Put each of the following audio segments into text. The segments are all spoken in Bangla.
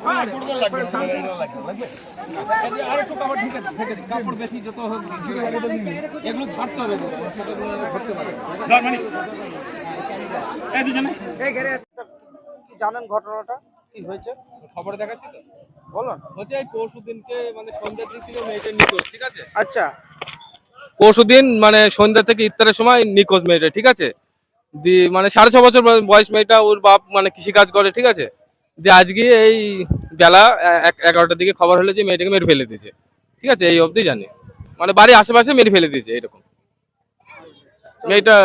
হবে জানেন ঘটনাটা? কি হয়েছে? খবর দেখাচ্ছি তো। বলুন। হচ্ছে এই পরশু দিনকে মানে সন্ধ্যার দিক থেকে মেয়েটা নিখোঁজ ঠিক আছে? আচ্ছা। পরশু দিন মানে সন্ধ্যা থেকে ইফতারের সময় নিখোঁজ মেয়েটা ঠিক আছে? দি মানে সাড়ে ছ বছর বয়- বয়স মেয়েটা ওর বাপ মানে কৃষি কাজ করে ঠিক আছে? দিয়ে আজকে এই বেলা এগারোটার দিকে খবর হলো যে মেয়েটাকে মেরে ফেলে দিয়েছে। ঠিক আছে? এই অবধি জানি। মানে বাড়ির আশেপাশে মেরে ফেলে দিয়েছে এরকম। মেয়েটা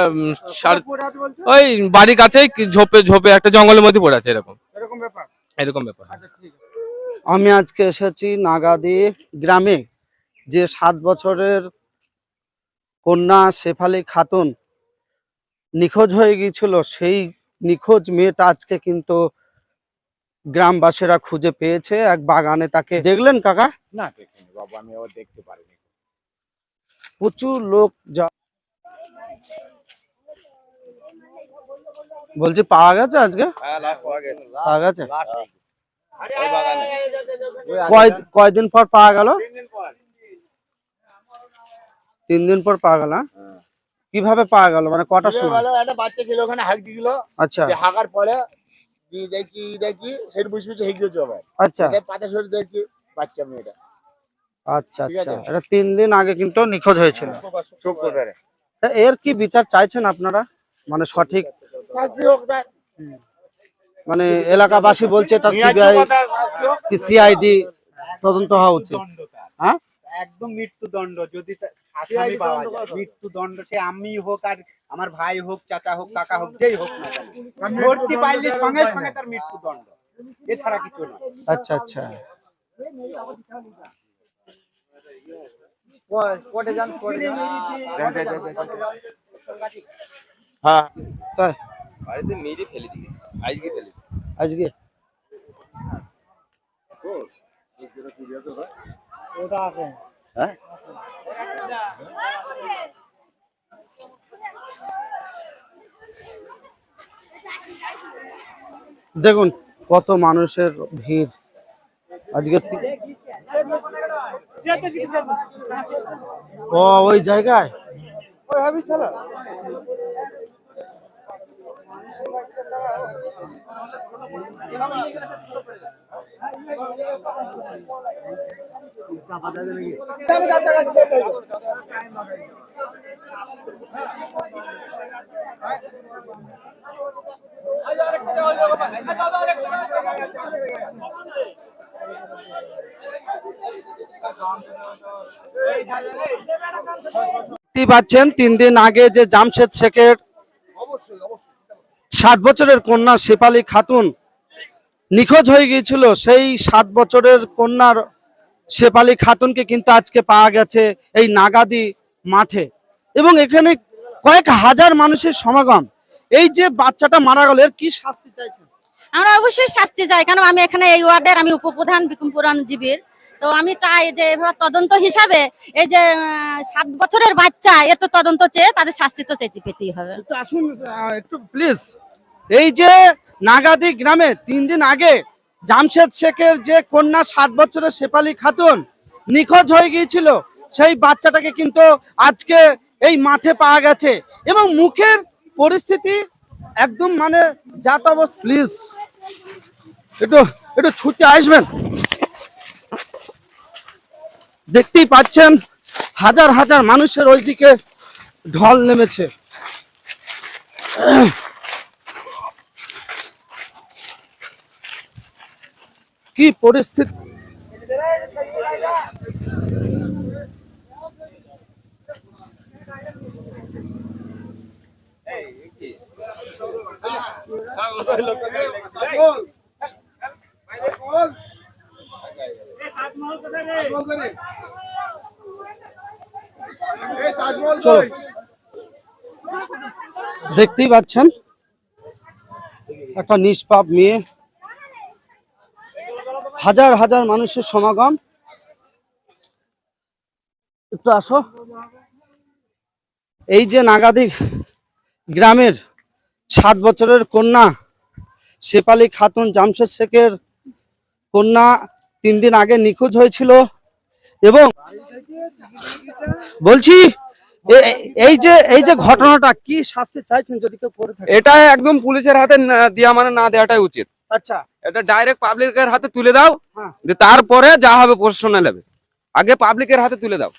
ওই বাড়ির কাছেই ঝোপে ঝোপে একটা জঙ্গলের মধ্যে পড়ে আছে এরকম। এরকম ব্যাপার? এরকম ব্যাপার। আচ্ছা আমি আজকে এসেছি নাগাদি গ্রামে। যে সাত বছরের কন্যা শেফালি খাতুন নিখোঁজ হয়ে গিয়েছিল সেই নিখোঁজ মেয়েটা আজকে কিন্তু গ্রামবাসীরা খুঁজে পেয়েছে এক বাগানে তাকে দেখলেন কাকা? না দেখিনি বাবা আমি আবার দেখতে পারিনি। প্রচুর লোক যা বলছি পাওয়া গেছে আজকে? হ্যাঁ পাওয়া গেছে। কয়দিন পর পাওয়া গেল? তিন দিন পর। পাওয়া গেল হ্যাঁ? কীভাবে পাওয়া গেল? মানে কটার সময়? ভালো একটা বাচ্চা ছিল ওখানে হাঁক দিল। আচ্ছা। হাঁকার পরে দেখি দেখি সেটা বুঝে বুঝে হেঁকে গেছে আচ্ছা। পাতা সরে দেখি বাচ্চা মেয়েটা। আচ্ছা আচ্ছা। এটা তিন দিন আগে কিন্তু নিখোঁজ হয়েছিল। তা এর কি বিচার চাইছেন আপনারা? মানে সঠিক? মানে এলাকাবাসী বলছে এটা সিবিআই কি সিআইডি তদন্ত হওয়া উচিত। হ্যাঁ? একদম মৃত্যুদণ্ড। যদি আসামি পাওয়া যায়। মৃত্যুদণ্ড সে আমি হোক আর আমার ভাই হোক চাচা হোক কাকা হোক যেই হোক না কেন। ধরতে পারলে সঙ্গে সঙ্গে তার মৃত্যুদণ্ড। এছাড়া কিছু না। আচ্ছা আচ্ছা। হ্যাঁ। তাই? বাড়িতে মেরে ফেলে দিকে আজকে ফেলে আজকে? দেখুন কত মানুষের ভিড়। আজকে ও ওই জায়গায়? পাচ্ছেন, তিন দিন আগে যে জামশেদ শেখের সাত বছরের কন্যা শেফালি খাতুন নিখোঁজ হয়ে গিয়েছিল, সেই সাত বছরের কন্যার শেফালি খাতুনকে কিন্তু আজকে পাওয়া গেছে এই নাগাদি মাঠে। এবং এখানে কয়েক হাজার মানুষের সমাগম। এই যে বাচ্চাটা মারা গেল এর কি শাস্তি চাইছেন? আমরা অবশ্যই শাস্তি চাই কারণ আমি এখানে এই ওয়ার্ডের আমি উপপ্রধান বিকুম পুরাণ জীবীর। তো আমি চাই যে তদন্ত হিসাবে এই যে সাত বছরের বাচ্চা এর তো তদন্ত চেয়ে তাদের শাস্তি তো চাইতে পেতেই হবে। আসুন একটু প্লিজ এই যে নাগাদি গ্রামে তিন দিন আগে জামশেদ শেখের যে কন্যা সাত বছরের শেফালি খাতুন নিখোঁজ হয়ে গিয়েছিল সেই বাচ্চাটাকে কিন্তু আজকে এই মাঠে পাওয়া গেছে। এবং মুখের পরিস্থিতি একদম মানে যাত অবস্থা প্লিজ একটু একটু ছুটে আসবেন। দেখতেই পাচ্ছেন, হাজার হাজার মানুষের ওইদিকে ঢল নেমেছে। কি পরিস্থিতি বল বল চলো দেখতেই পাচ্ছেন, একটা নিষ্পাপ মেয়ে। হাজার হাজার মানুষের সমাগম। একটু আসো। এই যে নাগাদি গ্রামের সাত বছরের কন্যা শেপালি খাতুন জামশেদ শেখের কন্যা তিন দিন আগে নিখোঁজ হয়েছিল এবং বলছি এই যে এই যে ঘটনাটা কি শাস্তি চাইছেন যদি কেউ করে থাকে? এটা একদম পুলিশের হাতে দেয়া মানে না দেওয়াটাই উচিত। আচ্ছা। এটা ডাইরেক্ট পাবলিকের হাতে তুলে দাও হ্যাঁ। যে তারপরে যা হবে প্রশাসনে নেবে। আগে পাবলিকের হাতে তুলে দাও।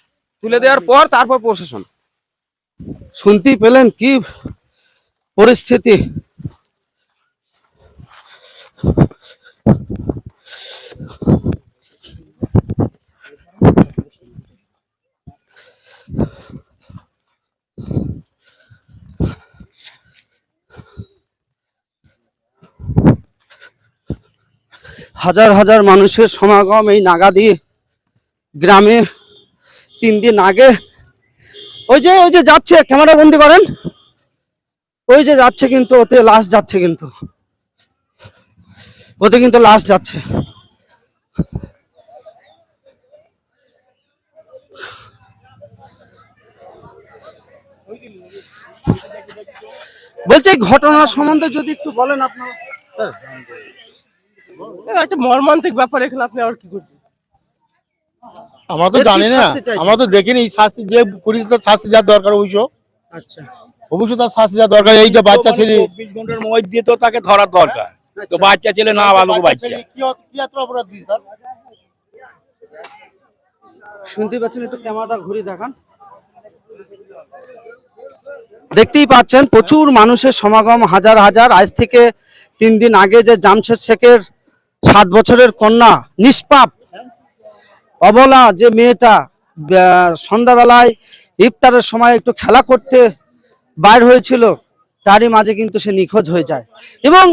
তুলে দেওয়ার পর তারপর প্রশাসন। শুনতেই পেলেন কি পরিস্থিতি। হাজার হাজার মানুষের সমাগম এই নাগাদি গ্রামে। তিন দিন আগে ওই যে ওই যে যাচ্ছে, ক্যামেরা বন্দি করেন। ওই যে যাচ্ছে কিন্তু ওতে লাশ যাচ্ছে কিন্তু। ওতে কিন্তু লাশ যাচ্ছে। বলছে এই ঘটনার সম্বন্ধে যদি একটু বলেন আপনার। একটা মর্মান্তিক ব্যাপার এখানে আপনি আর কি করছেন? আমরা তো জানি না। আমরা তো দেখিনি শাস্তি যে করি তার শাস্তি দেওয়ার দরকার অবশ্য। আচ্ছা। অবশ্যই তার শাস্তি দেওয়া দরকার এই যে বাচ্চা ছেলে চব্বিশ ঘণ্টার মধ্যে তো তাকে ধরার দরকার। তো বাচ্চা ছেলে না ভালো বাচ্চা ছেলে কি এত অপরাধ দিয়েছে তার? শুনতে পাচ্ছেন একটু ক্যামেরাটা ঘুরে দেখান। দেখতেই পাচ্ছেন প্রচুর মানুষের সমাগম হাজার হাজার। আজ থেকে তিন দিন আগে যে জামশেদ শেখের সাত বছরের কন্যা নিষ্পাপ অবলা যে মেয়েটা সন্ধ্যাবেলায় ইফতারের সময় একটু খেলা করতে বাইর হয়েছিল, তারই মাঝে কিন্তু সে নিখোঁজ হয়ে যায়। এবং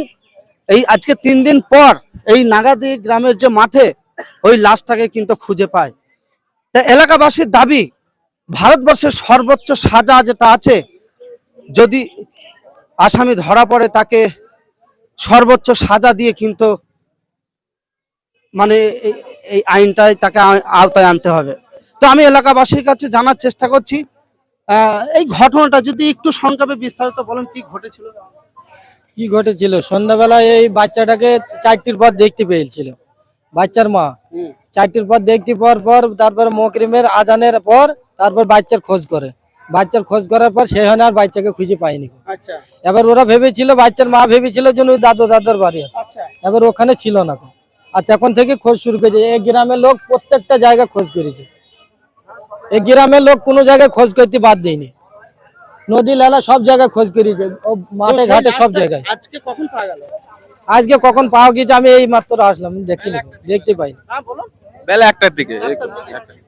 এই আজকে তিন দিন পর এই নাগাদি গ্রামের যে মাঠে ওই লাশটাকে কিন্তু খুঁজে পায়। তা এলাকাবাসীর দাবি, ভারতবর্ষের সর্বোচ্চ সাজা যেটা আছে, যদি আসামি ধরা পড়ে তাকে সর্বোচ্চ সাজা দিয়ে কিন্তু মানে এই- আইনটাই তাকে আওতায় আনতে হবে। তো আমি এলাকাবাসীর কাছে জানার চেষ্টা করছি এই ঘটনাটা যদি একটু সংক্ষেপে বিস্তারিত বলেন কি ঘটেছিল? কি ঘটেছিল? সন্ধ্যাবেলায় এই বাচ্চাটাকে চারটির পর দেখতে পেয়েছিল। বাচ্চার মা। চারটির পর দেখতে পর পর তারপর মকরিমের আজানের পর তারপর বাচ্চার খোঁজ করে। বাচ্চার খোঁজ করার পর সেখানে আর বাচ্চাকে খুঁজে পায়নি। আচ্ছা। এবার ওরা ভেবেছিল বাচ্চার মা ভেবেছিল যেন ওই দাদু দাদার বাড়ি আচ্ছা। এবার ওখানে ছিল না। আর তখন থেকে খোঁজ শুরু করেছে। এই গ্রামের লোক প্রত্যেকটা জায়গায় খোঁজ করেছে। এই গ্রামের লোক কোনো জায়গায় খোঁজ করতে বাদ দেয়নি। নদী লালা সব জায়গায় খোঁজ করেছে ও মাঠে ঘাটে সব জায়গায়। আজকে কখন পাওয়া গেল? আজকে কখন পাওয়া গেছে আমি এই মাত্র আসলাম দেখিনি দেখতে পাইনি। হ্যাঁ বলো। বেলা একটার দিকে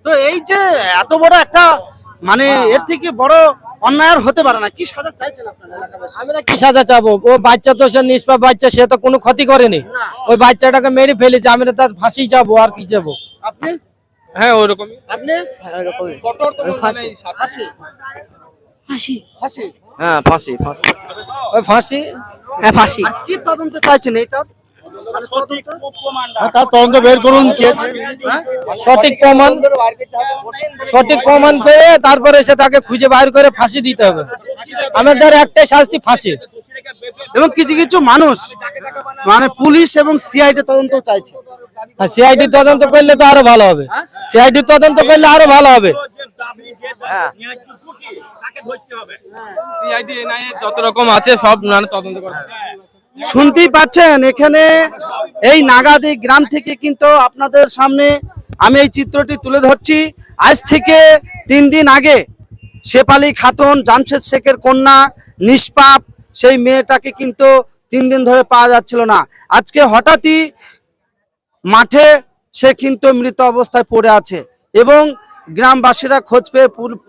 তো এই যে এত বড় একটা মানে এর থেকে বড় অন্যায় হতে পারে না। কি সাজা চাইছেন আপনারা এলাকাবাসী? আমরা কি সাজা চাবো? ও বাচ্চা তো সে নিষ্পাপ বাচ্চা সে তো কোনো ক্ষতি করেনি। ওই বাচ্চাটাকে মেরে ফেলেছে আমরা তার ফাঁসি যাব আর কি যাব আপনি? হ্যাঁ ওরকমই। আপনি? কঠোর তো মানে ফাঁসি। হাসি ফাঁসি। হ্যাঁ ফাঁসি ফাঁসি। ওই ফাঁসি? হ্যাঁ ফাঁসি। কি তদন্ত চাইছেন এটা? হ্যাঁ, তার তদন্ত বের করুন কে। সঠিক প্রমাণ সঠিক প্রমাণ করে তারপরে সে তাকে খুঁজে বাইর করে ফাঁসি দিতে হবে। আমাদের একটাই শাস্তি ফাঁসি। এবং কিছু কিছু মানুষ মানে পুলিশ এবং সিআইডি তদন্ত চাইছে। আর সিআইডি তদন্ত করলে তো আরও ভালো হবে। সিআইডি তদন্ত করলে আরও ভালো হবে। সিআইডি এনআইএ যত রকম আছে সব মানে তদন্ত করা শুনতেই পাচ্ছেন এখানে এই নাগাদি গ্রাম থেকে কিন্তু আপনাদের সামনে আমি এই চিত্রটি তুলে ধরছি। আজ থেকে তিন দিন আগে শেপালি খাতুন জামশেদ শেখের কন্যা নিষ্পাপ সেই মেয়েটাকে কিন্তু তিন দিন ধরে পাওয়া যাচ্ছিল না। আজকে হঠাৎই মাঠে সে কিন্তু মৃত অবস্থায় পড়ে আছে এবং গ্রামবাসীরা খোঁজ পেয়ে পুর-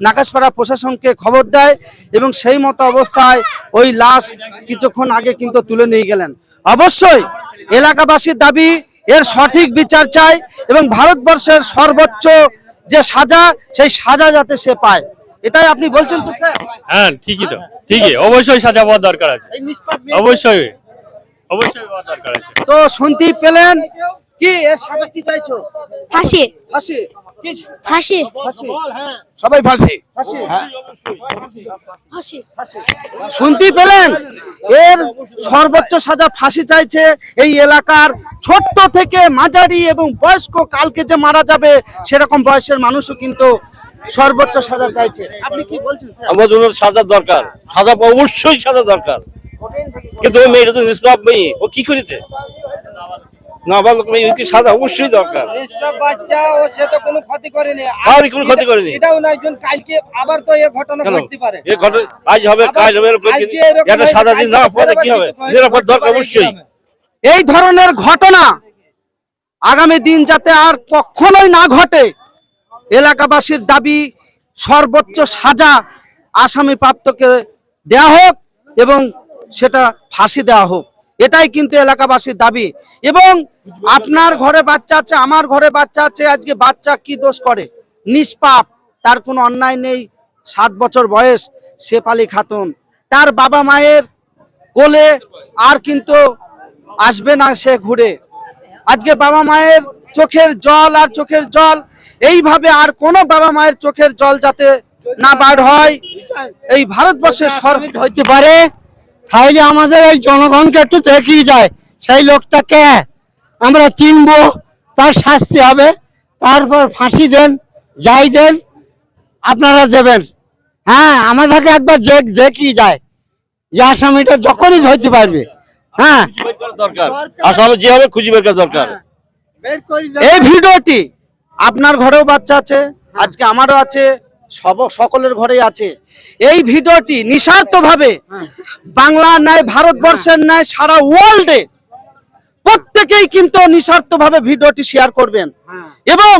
নাকাশপাড়া প্রশাসনকে খবর দেয় এবং সেই মতো অবস্থায় ওই লাশ কিছুক্ষণ আগে কিন্তু তুলে নিয়ে গেলেন। অবশ্যই এলাকাবাসীর দাবি এর সঠিক বিচার চাই এবং ভারতবর্ষের সর্বোচ্চ যে সাজা সেই সাজা যাতে সে পায়। এটাই আপনি বলছেন তো স্যার? হ্যাঁ ঠিকই তো ঠিকই। অবশ্যই সাজা পাওয়ার দরকার আছে। অবশ্যই। অবশ্যই পাওয়ার দরকার আছে। তো শুনতেই পেলেন? কি এর কি চাইছো? ফাঁসি। ফাঁসি? সবাই ফাঁসি? ফাঁসি। ফাঁসি। পেলেন? এর সর্বোচ্চ সাজা ফাঁসি চাইছে এই এলাকার ছোট্ট থেকে মাঝারি এবং বয়স্ক কালকে যে মারা যাবে সেরকম বয়সের মানুষও কিন্তু সর্বোচ্চ সাজা চাইছে। আপনি কি বলছেন স্যার? আমার জন্য সাজা দরকার। সাজা অবশ্যই সাজা দরকার। কিন্তু ওই মেয়েটা তো নিষ্পাপ মেয়ে। ও কি করেছে নাবালক মেয়ে কি সাজা? অবশ্যই দরকার। নিষ্পাপ বাচ্চা ও সে তো কোনো ক্ষতি করেনি। কারোরই কোনো ক্ষতি করেনি। এটাও না একজন কালকে আবার তো এই ঘটনা ঘটতে পারে। এ ঘটনা আজ হবে কাজ হবে এরকম আজকে এরকম একটা হয়েছে, সাজা দিন না ফের কি হবে? নিরাপদ দরকার অবশ্যই। এই ধরনের ঘটনা আগামী দিন যাতে আর কখনোই না ঘটে এলাকাবাসীর দাবি সর্বোচ্চ সাজা আসামি প্রাপ্তকে দেয়া হোক এবং সেটা ফাঁসি দেওয়া হোক। এটাই কিন্তু এলাকাবাসীর দাবি। এবং আপনার ঘরে বাচ্চা আছে, আমার ঘরে বাচ্চা আছে, আজকে বাচ্চা কি দোষ করে? নিষ্পাপ। তার কোনো অন্যায় নেই। সাত বছর বয়স শেফালি খাতুন। তার বাবা মায়ের কোলে আর কিন্তু আসবে না সে ঘুরে। আজকে বাবা মায়ের চোখের জল আর চোখের জল, এইভাবে আর কোনো বাবা মায়ের চোখের জল যাতে না বার হয়, এই ভারতবর্ষের সরকার হইতে পারে। তাহলে আমাদের এই জনগণকে একটু দেখিয়ে যায় সেই লোকটাকে আমরা চিনবো তার শাস্তি হবে তারপর ফাঁসি দেন যাই দেন আপনারা দেবেন। হ্যাঁ আমাদেরকে একবার দেখ- দেখিয়ে যায় যে আসামিটা যখনই ধরতে পারবে। হ্যাঁ। দরকার আসামে যে হবে খুঁজে বের করা দরকার। এই ভিডিওটি আপনার ঘরেও বাচ্চা আছে আজকে আমারও আছে সব সকলের ঘরেই আছে। এই ভিডিওটি নিঃস্বার্থ ভাবে বাংলা ন্যায় ভারতবর্ষের ন্যায় সারা ওয়ার্ল্ডে প্রত্যেকেই কিন্তু নিঃস্বার্থ ভাবে ভিডিওটি শেয়ার করবেন। এবং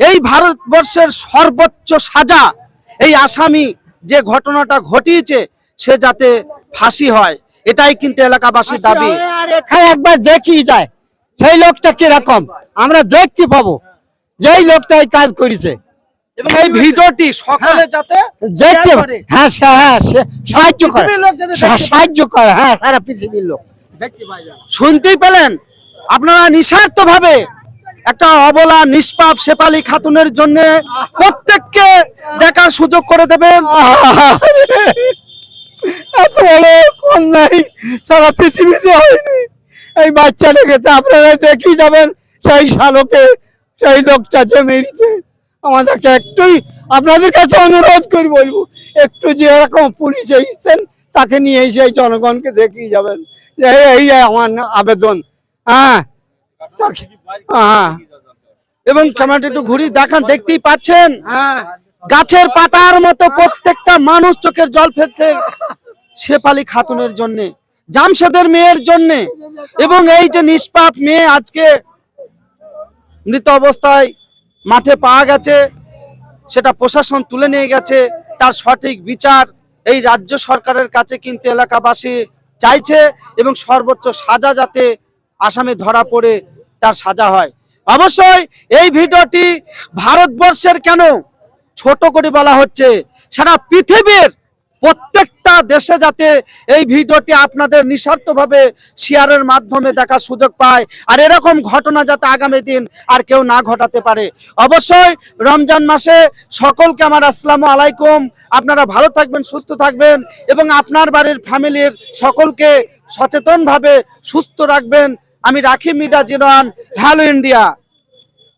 এই ভারতবর্ষের সর্বোচ্চ সাজা এই আসামি যে ঘটনাটা ঘটিয়েছে সে যাতে ফাঁসি হয় এটাই কিন্তু এলাকাবাসীর দাবি। একবার দেখিয়ে যায় সেই লোকটা কীরকম? আমরা দেখতে পাবো যেই লোকটা এই কাজ করেছে। এবং এই ভিডিওটি সকলে যাতে দেখতে হ্যাঁ হ্যাঁ সে- সাহায্য করে। সাহায্য করে। হ্যাঁ সারা পৃথিবীর লোক। শুনতেই পেলেন? আপনারা নিঃস্বার্থ ভাবে একটা অবলা নিষ্পাপ শেপালি খাতুনের জন্য প্রত্যেককে দেখার সুযোগ করে দেবেন। এত বড় অন্যায় সারা পৃথিবীতে হয়নি। এই বাচ্চাটাকে তো আপনারা দেখি যাবেন সেই শালকে সেই লোকটা যে মেরেছে। আমাদেরকে একটুই আপনাদের কাছে অনুরোধ করি বলব একটু যে এরকম পুলিশে এসছেন তাকে নিয়ে এসে এই জনগণকে দেখিয়ে যাবেন যে এই- আমার আবেদন। হ্যাঁ। হ্যাঁ। এবং ক্যামেরাটা একটু ঘুরি দেখান দেখতেই পাচ্ছেন? হ্যাঁ। গাছের পাতার মতো প্রত্যেকটা মানুষ চোখের জল ফেলছে শেপালি খাতুনের জন্যে জামশেদের মেয়ের জন্যে। এবং এই যে নিষ্পাপ মেয়ে আজকে মৃত অবস্থায় মাঠে পাওয়া গেছে, সেটা প্রশাসন তুলে নিয়ে গেছে, তার সঠিক বিচার এই রাজ্য সরকারের কাছে কিন্তু এলাকাবাসী চাইছে এবং সর্বোচ্চ সাজা যাতে আসামে ধরা পড়ে তার সাজা হয়। অবশ্যই এই ভিডিওটি ভারতবর্ষের কেন ছোট করে বলা হচ্ছে? সারা পৃথিবীর প্রত্যেকটা দেশে যাতে এই ভিডিওটি আপনাদের নিঃস্বার্থভাবে শেয়ারের মাধ্যমে দেখার সুযোগ পায়, আর এরকম ঘটনা যাতে আগামী দিন আর কেউ না ঘটাতে পারে। অবশ্যই রমজান মাসে সকলকে আমার আসসালামু আলাইকুম। আপনারা ভালো থাকবেন, সুস্থ থাকবেন, এবং আপনার বাড়ির ফ্যামিলির সকলকে সচেতনভাবে সুস্থ রাখবেন। আমি রাখি মিডা জিরান হ্যালো ইন্ডিয়া।